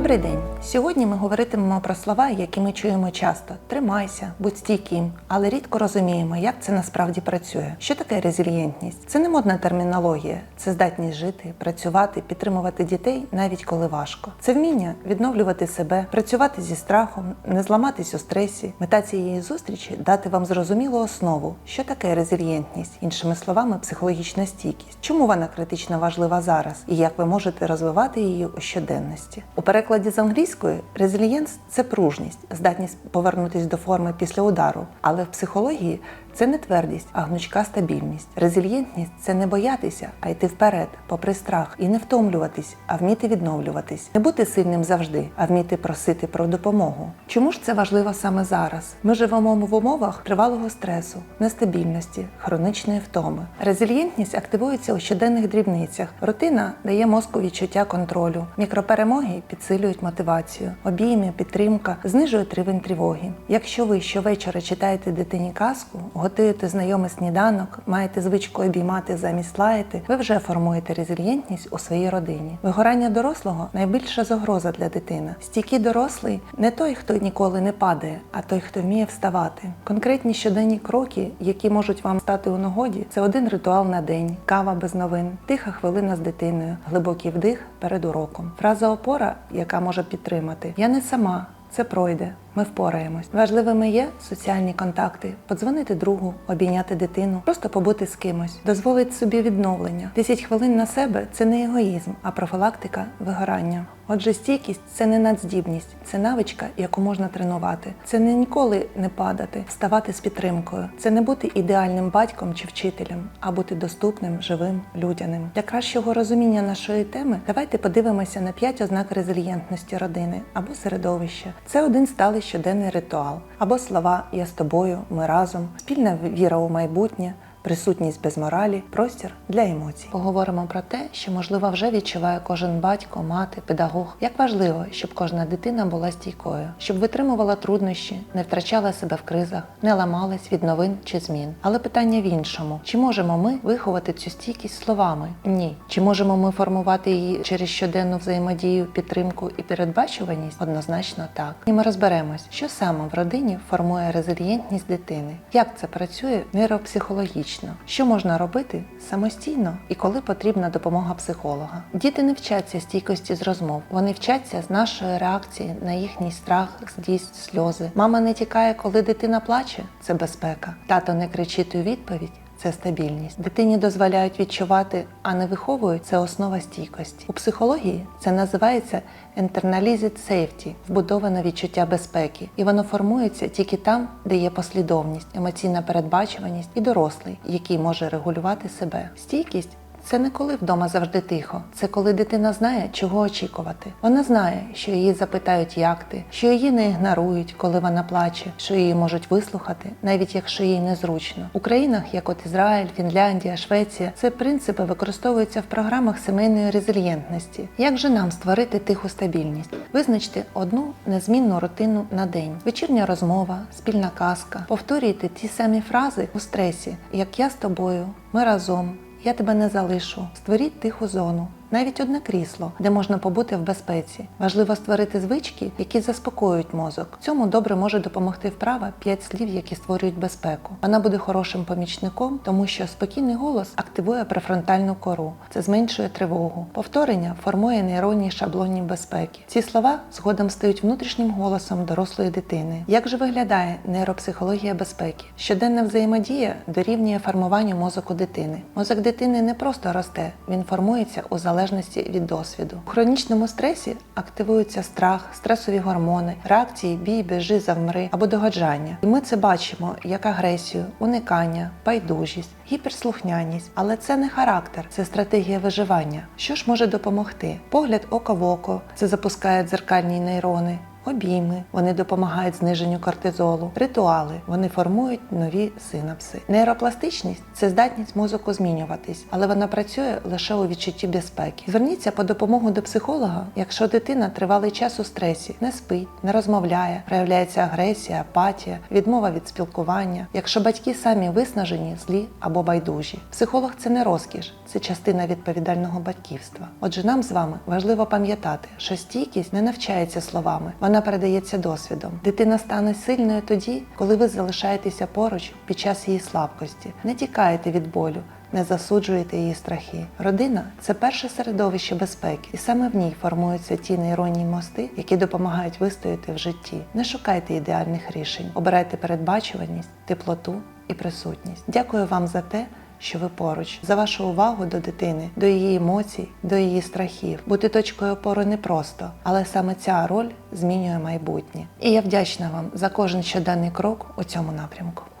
Добрий день. Сьогодні ми говоритимемо про слова, які ми чуємо часто: тримайся, будь стійким, але рідко розуміємо, як це насправді працює. Що таке резильєнтність? Це не модна термінологія, це здатність жити, працювати, підтримувати дітей навіть коли важко. Це вміння відновлювати себе, працювати зі страхом, не зламатись у стресі. Мета цієї зустрічі дати вам зрозумілу основу, що таке резильєнтність, іншими словами, психологічна стійкість. Чому вона критично важлива зараз і як ви можете розвивати її у щоденності? У перекладі з англійської резильєнс це пружність, здатність повернутися до форми після удару. Але в психології це не твердість, а гнучка стабільність. Резильєнтність це не боятися, а йти вперед, попри страх, і не втомлюватись, а вміти відновлюватись, не бути сильним завжди, а вміти просити про допомогу. Чому ж це важливо саме зараз? Ми живемо в умовах тривалого стресу, нестабільності, хронічної втоми. Резильєнтність активується у щоденних дрібницях. Рутина дає мозку відчуття контролю. Мікроперемоги підсилюють мотивацію. Обійми, підтримка знижують рівень тривоги. Якщо ви щовечора читаєте дитині казку, готуєте знайомий сніданок, маєте звичку обіймати замість лаяти, ви вже формуєте резильєнтність у своїй родині. Вигорання дорослого найбільша загроза для дитини. Стійкий дорослий не той, хто ніколи не падає, а той, хто вміє вставати. Конкретні щоденні кроки, які можуть вам стати у нагоді, це один ритуал на день, кава без новин, тиха хвилина з дитиною, глибокий вдих перед уроком. Фраза опора, яка може підтримати Я не сама. Це пройде, ми впораємось. Важливими є соціальні контакти, подзвонити другу, обійняти дитину, просто побути з кимось, дозволить собі відновлення. 10 хвилин на себе це не егоїзм, а профілактика вигорання. Отже, стійкість це не надздібність, це навичка, яку можна тренувати. Це не ніколи не падати, вставати з підтримкою. Це не бути ідеальним батьком чи вчителем, а бути доступним, живим, людяним. Для кращого розуміння нашої теми давайте подивимося на 5 ознак резильєнтності родини або середовища. Це один сталий щоденний ритуал, або слова Я з тобою, ми разом, спільна віра у майбутнє. Присутність без моралі, простір для емоцій. Поговоримо про те, що можливо вже відчуває кожен батько, мати, педагог. Як важливо, щоб кожна дитина була стійкою, щоб витримувала труднощі, не втрачала себе в кризах, не ламалась від новин чи змін. Але питання в іншому: чи можемо ми виховати цю стійкість словами? Ні. Чи можемо ми формувати її через щоденну взаємодію, підтримку і передбачуваність? Однозначно так. І ми розберемось, що саме в родині формує резильєнтність дитини, як це працює нейропсихологічно, що можна робити самостійно і коли потрібна допомога психолога. Діти не вчаться стійкості з розмов, вони вчаться з нашої реакції на їхній страх, злість, сльози. Мама не тікає, коли дитина плаче це безпека. Тато не кричить у відповідь. Це стабільність. Дитині дозволяють відчувати, а не виховують це основа стійкості. У психології це називається internalized safety, вбудоване відчуття безпеки, і воно формується тільки там, де є послідовність, емоційна передбачуваність і дорослий, який може регулювати себе. Стійкість це не коли вдома завжди тихо, це коли дитина знає, чого очікувати. Вона знає, що її запитають, як ти, що її не ігнорують, коли вона плаче, що її можуть вислухати, навіть якщо їй незручно. У країнах, як от Ізраїль, Фінляндія, Швеція, ці принципи використовуються в програмах сімейної резильєнтності. Як же нам створити тиху стабільність? Визначте одну незмінну рутину на день: вечірня розмова, спільна казка. Повторюйте ті самі фрази у стресі, як я з тобою, ми разом. Я тебе не залишу. Створіть тиху зону. Навіть одне крісло, де можна побути в безпеці. Важливо створити звички, які заспокоюють мозок. Цьому добре може допомогти вправа 5 слів, які створюють безпеку. Вона буде хорошим помічником, тому що спокійний голос активує префронтальну кору. Це зменшує тривогу. Повторення формує нейронні шаблоні безпеки. Ці слова згодом стають внутрішнім голосом дорослої дитини. Як же виглядає нейропсихологія безпеки? Щоденна взаємодія дорівнює формуванню мозоку дитини. Мозок дитини не просто росте, він формується у залежності від досвіду. У хронічному стресі активуються страх, стресові гормони, реакції бій, біжи, завмри або догоджання. І ми це бачимо як агресію, уникання, байдужість, гіперслухняність. Але це не характер, це стратегія виживання. Що ж може допомогти? Погляд око в око, це запускає дзеркальні нейрони. Обійми вони допомагають зниженню кортизолу, ритуали вони формують нові синапси. Нейропластичність це здатність мозку змінюватись, але вона працює лише у відчутті безпеки. Зверніться по допомогу до психолога, якщо дитина тривалий час у стресі, не спить, не розмовляє, проявляється агресія, апатія, відмова від спілкування. Якщо батьки самі виснажені, злі або байдужі. Психолог це не розкіш, це частина відповідального батьківства. Отже, нам з вами важливо пам'ятати, що стійкість не навчається словами, вона передається досвідом. Дитина стане сильною тоді, коли ви залишаєтеся поруч під час її слабкості, не тікаєте від болю. Не засуджуєте її страхи. Родина це перше середовище безпеки, і саме в ній формуються ті нейронні мости, які допомагають вистояти в житті. Не шукайте ідеальних рішень, обирайте передбачуваність, теплоту і присутність. Дякую вам за те, що ви поруч, за вашу увагу до дитини, до її емоцій, до її страхів. Бути точкою опори непросто, але саме ця роль змінює майбутнє. І я вдячна вам за кожен щоденний крок у цьому напрямку.